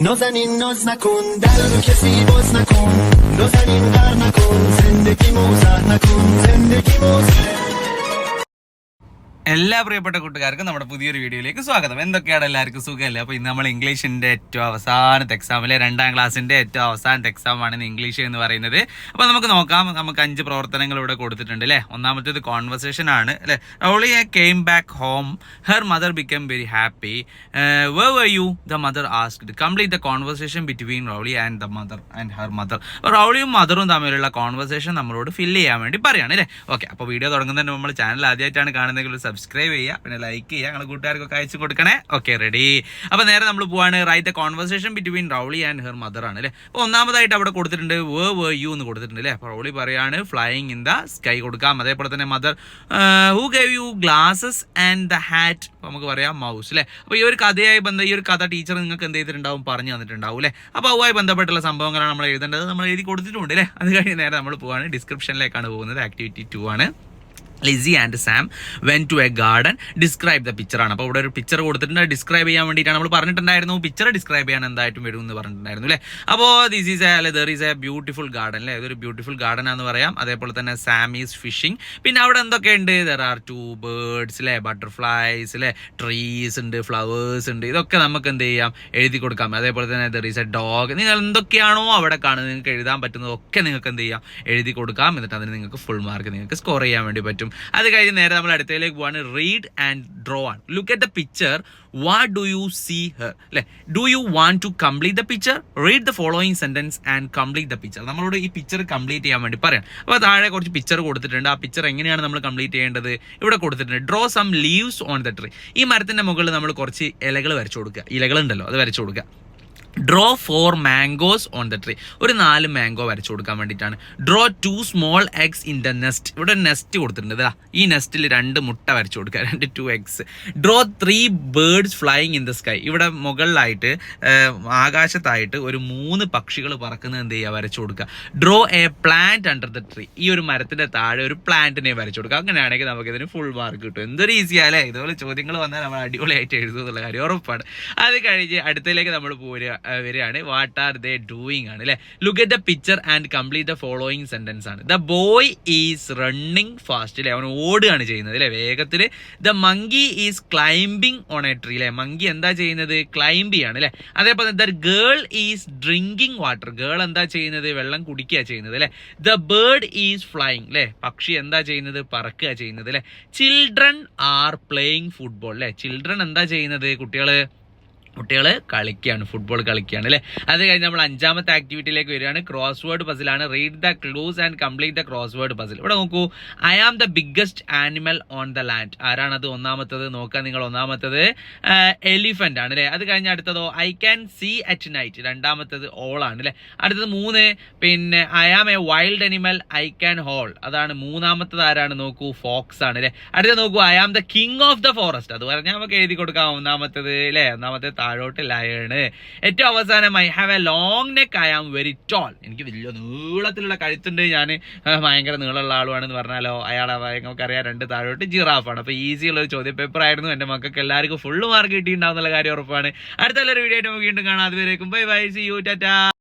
نازنین ناز نکن در کسی باز نکن نازنین غر نکن زندگی موزر نکن زندگی എല്ലാ പ്രിയപ്പെട്ട കൂട്ടുകാർക്കും നമ്മുടെ പുതിയൊരു വീഡിയോയിലേക്ക് സ്വാഗതം. എന്തൊക്കെയാണ് എല്ലാവർക്കും സുഖമല്ലേ? അപ്പോൾ ഇന്ന് നമ്മൾ ഇംഗ്ലീഷിന്റെ ഏറ്റവും അവസാനത്തെ എക്സാമിലെ രണ്ടാം ക്ലാസ്സിന്റെ ഏറ്റവും അവസാനത്തെ എക്സാമാണ് ഇന്ന് ഇംഗ്ലീഷ് എന്ന് പറയുന്നത്. അപ്പോൾ നമുക്ക് നോക്കാം. നമുക്ക് അഞ്ച് പ്രവർത്തനങ്ങൾ ഇവിടെ കൊടുത്തിട്ടുണ്ട് അല്ലേ? ഒന്നാമത്തേത് കോൺവെർസേഷൻ ആണ് അല്ലേ? Rowley came back home her mother become very happy where were you the mother asked complete the conversation between Rowley and the mother and her mother റോളിയും മദറും തമ്മിലുള്ള കോൺവെർസേഷൻ നമ്മളോട് ഫില്ല് ചെയ്യാൻ വേണ്ടി പറയുകയാണ് അല്ലേ? ഓക്കെ അപ്പോൾ വീഡിയോ തുടങ്ങുന്നതിന് നമ്മൾ ചാനൽ ആദ്യമായിട്ടാണ് കാണുന്നതെങ്കിൽ സബ്സ്ക്രൈബ് ചെയ്യുക പിന്നെ ലൈക്ക് ചെയ്യുക ഞങ്ങളുടെ കൂട്ടുകാർക്കൊക്കെ അയച്ചു കൊടുക്കണേ. ഓക്കെ റെഡി അപ്പോൾ നേരെ നമ്മൾ പോവാണ്. Write the conversation between Rowley and her mother ആണ് അല്ലേ? അപ്പോൾ ഒന്നാമതായിട്ട് അവിടെ കൊടുത്തിട്ടുണ്ട് വേ വേ യു എന്ന് കൊടുത്തിട്ടുണ്ട് അല്ലേ? റൗളി പറയാണ് ഫ്ലൈയിങ് ഇൻ ദ സ്കൈ കൊടുക്കാം. അതേപോലെ തന്നെ mother who gave you glasses and the hat നമുക്ക് പറയാം മൗസ് അല്ലേ? അപ്പോൾ ഈ ഒരു കഥയായി ബന്ധം ഈ ഒരു കഥ ടീച്ചർ നിങ്ങൾക്ക് എന്ത് ചെയ്തിട്ടുണ്ടാവും? പറഞ്ഞു തന്നിട്ടുണ്ടാവും അല്ലേ? അപ്പോൾ അതുമായി ബന്ധപ്പെട്ടുള്ള സംഭവങ്ങളാണ് നമ്മൾ എഴുതേണ്ടത്. നമ്മൾ എഴുതി കൊടുത്തിട്ടുണ്ട് അല്ലേ? അത് കഴിഞ്ഞ് നേരെ നമ്മൾ പോവാണ്. ഡിസ്ക്രിപ്ഷനിലേക്കാണ് പോകുന്നത്. ആക്ടിവിറ്റി ടു ആണ്. Lizzie and Sam went to a garden describe the picture ആണ്. അപ്പോൾ ഇവിടെ ഒരു പിക്ചർ കൊടുത്തിട്ടുണ്ട്. ഡിസ്ക്രൈബ് ചെയ്യാൻ വേണ്ടിയിട്ടാണ് നമ്മൾ പറഞ്ഞിട്ടുണ്ടായിരുന്നു പിക്ചർ ഡിസ്ക്രൈബ് ചെയ്യാൻ എന്തായിട്ടും വരും എന്ന് പറഞ്ഞിട്ടുണ്ടായിരുന്നു അല്ലേ? അപ്പോൾ ദിസ് ഈസ് എ അല്ലെ there is a beautiful garden അല്ലേ? ഇതൊരു ബ്യൂട്ടിഫുൾ ഗാർഡൻ എന്ന് പറയാം. അതേപോലെ തന്നെ സാം ഈസ് ഫിഷിംഗ് പിന്നെ അവിടെ എന്തൊക്കെ ഉണ്ട്? ദർ ആർ ടു ബേർഡ്സ് അല്ലേ? ബട്ടർഫ്ലൈസ് അല്ലേ? ട്രീസ് ഉണ്ട് ഫ്ലവേഴ്സ് ഉണ്ട്. ഇതൊക്കെ നമുക്ക് എന്ത് ചെയ്യാം? എഴുതി കൊടുക്കാം. അതേപോലെ തന്നെ ദർ ഈസ് എ ഡോഗ് നിങ്ങൾ എന്തൊക്കെയാണോ അവിടെ കാണുന്നത്? നിങ്ങൾക്ക് എഴുതാൻ പറ്റുന്നതൊക്കെ നിങ്ങൾക്ക് എന്ത് ചെയ്യാം? എഴുതി കൊടുക്കാം. എന്നിട്ട് അതിന് നിങ്ങൾക്ക് ഫുൾ മാർക്ക് നിങ്ങൾക്ക് സ്കോർ ചെയ്യാൻ വേണ്ടി പറ്റും. അത് കഴിഞ്ഞ് നേരെ നമ്മൾ അടുത്തതിലേക്ക് പോവാണ്. റീഡ് ആൻഡ് ഡ്രോ ആണ്. Look at the picture what do you see here അല്ലെ? Do you want to complete the picture read the following sentence and complete the picture നമ്മളോട് ഈ പിക്ചർ കംപ്ലീറ്റ് ചെയ്യാൻ വേണ്ടി പറയാം അപ്പോൾ താഴെ കുറച്ച് പിക്ചർ കൊടുത്തിട്ടുണ്ട്. ആ പിക്ചർ എങ്ങനെയാണ് നമ്മൾ കംപ്ലീറ്റ് ചെയ്യേണ്ടത്? ഇവിടെ കൊടുത്തിട്ടുണ്ട്. Draw some leaves on the tree ഈ മരത്തിന്റെ മുകളിൽ നമ്മൾ കുറച്ച് ഇലകൾ വരച്ചു കൊടുക്കുക. ഇലകളുണ്ടല്ലോ അത് വരച്ചു കൊടുക്കുക. Draw four mangoes on the tree ഒരു നാല് മാംഗോ വരച്ചു കൊടുക്കാൻ വേണ്ടിയിട്ടാണ്. Draw two small eggs in the nest ഇവിടെ നെസ്റ്റ് കൊടുത്തിട്ടുണ്ട്. ഇതാ ഈ നെസ്റ്റിൽ രണ്ട് മുട്ട വരച്ചു കൊടുക്കുക. രണ്ട് two eggs draw three birds flying in the sky ഇവിടെ മുകളിലായിട്ട് ആകാശത്തായിട്ട് ഒരു മൂന്ന് പക്ഷികൾ പറക്കുന്നത് എന്ത് ചെയ്യുക? വരച്ചു കൊടുക്കുക. Draw a plant under the tree ഈ ഒരു മരത്തിന്റെ താഴെ ഒരു പ്ലാന്റിനെ വരച്ചു കൊടുക്കുക. അങ്ങനെയാണെങ്കിൽ നമുക്ക് ഇതിന് ഫുൾ മാർക്ക് കിട്ടും. എന്തൊരു ഈസിയാ അല്ലേ ഇതുപോലെ ചോദ്യങ്ങൾ വന്നാൽ നമ്മൾ അടിപൊളിയായിട്ട് എഴുതുന്നുള്ള കാര്യം ഉറപ്പാണ്. അത് കഴിഞ്ഞ് അടുത്തതിലേക്ക് നമ്മൾ പോരുക. വരികയാണ്. വാട്ട് ആർ ദേ ഡൂയിങ് ആണ് അല്ലേ look at the picture and complete the following sentence ആണ്. The boy is running fast അല്ലേ അവൻ ഓടുകയാണ് ചെയ്യുന്നത് അല്ലേ വേഗത്തിൽ the monkey is climbing on a tree അല്ലേ മങ്കി എന്താ ചെയ്യുന്നത്? ക്ലൈംബ് ചെയ്യാണ് അല്ലേ അതേപോലെ the girl is drinking water girl എന്താ ചെയ്യുന്നത്? വെള്ളം കുടിക്കുക ചെയ്യുന്നത് അല്ലേ ദ ബേർഡ് ഈസ് ഫ്ലൈങ് അല്ലേ പക്ഷി എന്താ ചെയ്യുന്നത്? പറക്കുക ചെയ്യുന്നത് അല്ലേ ചിൽഡ്രൻ ആർ പ്ലേയിങ് ഫുട്ബോൾ അല്ലേ ചിൽഡ്രൻ എന്താ ചെയ്യുന്നത് കുട്ടികൾ? കുട്ടികൾ കളിക്കുകയാണ് ഫുട്ബോൾ കളിക്കുകയാണ് അല്ലേ? അത് കഴിഞ്ഞ് നമ്മൾ അഞ്ചാമത്തെ ആക്ടിവിറ്റിയിലേക്ക് വരികയാണ്. Crossword പസിലാണ് read the clues and complete the crossword puzzle ഇവിടെ നോക്കൂ. I am the biggest animal on the land ആരാണത് ഒന്നാമത്തത്? നോക്കുക നിങ്ങൾ ഒന്നാമത്തത്. എലിഫന്റ് ആണ് അല്ലേ? അത് കഴിഞ്ഞ് അടുത്തതോ I can see at night രണ്ടാമത്തത് ഓൾ ആണ് അല്ലേ? അടുത്തത് മൂന്ന്. പിന്നെ I am a wild animal I can howl അതാണ് മൂന്നാമത്തത് ആരാണ്? നോക്കൂ ഫോക്സ് ആണ് അല്ലേ? അടുത്തത് നോക്കൂ I am the king of the forest അത് പറഞ്ഞാൽ നമുക്ക് എഴുതി കൊടുക്കാം. ഒന്നാമത്തത് അല്ലേ? ഒന്നാമത്തെ താഴോട്ട് ഏറ്റവും അവസാനം I have a long neck I am very tall എനിക്ക് വലിയ നീളത്തിലുള്ള കഴുത്തുണ്ട് ഞാൻ. ഭയങ്കര നീളമുള്ള ആളുവാണെന്ന് പറഞ്ഞാലോ അയാളെ നമുക്കറിയാം രണ്ട് താഴോട്ട് ജിറാഫാണ്. അപ്പോൾ ഈസി ഉള്ള ഒരു ചോദ്യ പേപ്പർ ആയിരുന്നു എന്റെ മക്കൾക്ക് എല്ലാവർക്കും ഫുള്ള് മാർക്ക് കിട്ടിയിട്ടുണ്ടാവുന്നുള്ള കാര്യം ഉറപ്പാണ്. അടുത്ത വീഡിയോ ആയിട്ട് നമുക്ക് വീണ്ടും കാണാം. അതുവരേക്കും bye bye see you tata